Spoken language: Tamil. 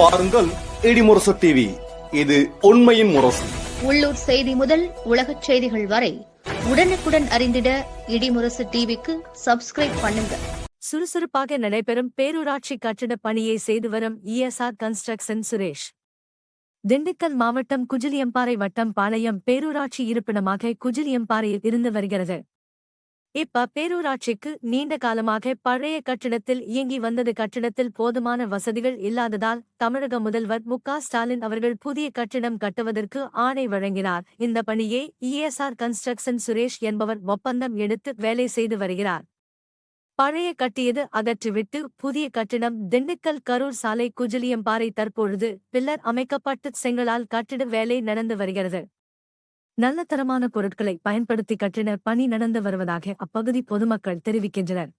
பாருங்கள் இடிமுரசு டிவி இது உண்மையின் முரசு. உள்ளூர் செய்தி முதல் உலகச் செய்திகள் வரை உடனுக்குடன் அறிந்திட இடிமுரசு டிவிக்கு சப்ஸ்கிரைப் பண்ணுங்க. சுறுசுறுப்பாக நடைபெறும் பேரூராட்சி கட்டிட பணியை செய்து வரும் இஎஸ்ஆர் கன்ஸ்ட்ரக்ஷன் சுரேஷ். திண்டுக்கல் மாவட்டம் குஜிலியம்பாறை வட்டம் பாளையம் பேரூராட்சி இருப்பிடமாக குஜிலியம்பாறையில் இருந்து வருகிறது. இப்ப பேரூராட்சிக்கு நீண்ட காலமாக பழைய கட்டிடத்தில் இயங்கி வந்தது கட்டிடத்தில் போதுமான வசதிகள் இல்லாததால் தமிழக முதல்வர் மு ஸ்டாலின் அவர்கள் புதிய கட்டிடம் கட்டுவதற்கு ஆணை வழங்கினார். இந்த பணியை இஎஸ்ஆர் கன்ஸ்ட்ரக்ஷன் சுரேஷ் என்பவர் ஒப்பந்தம் எடுத்து வேலை செய்து வருகிறார். பழைய கட்டியது அகற்றிவிட்டு புதிய கட்டிடம் திண்டுக்கல் கரூர் சாலை குஜிலியம்பாறை தற்பொழுது பில்லர் அமைக்கப்பட்டு செங்கலால் கட்டிட வேலை நடந்து வருகிறது. நல்ல தரமான பொருட்களை பயன்படுத்தி கட்டினர் பணி நடந்து வருவதாக அப்பகுதி பொதுமக்கள் தெரிவிக்கின்றனர்.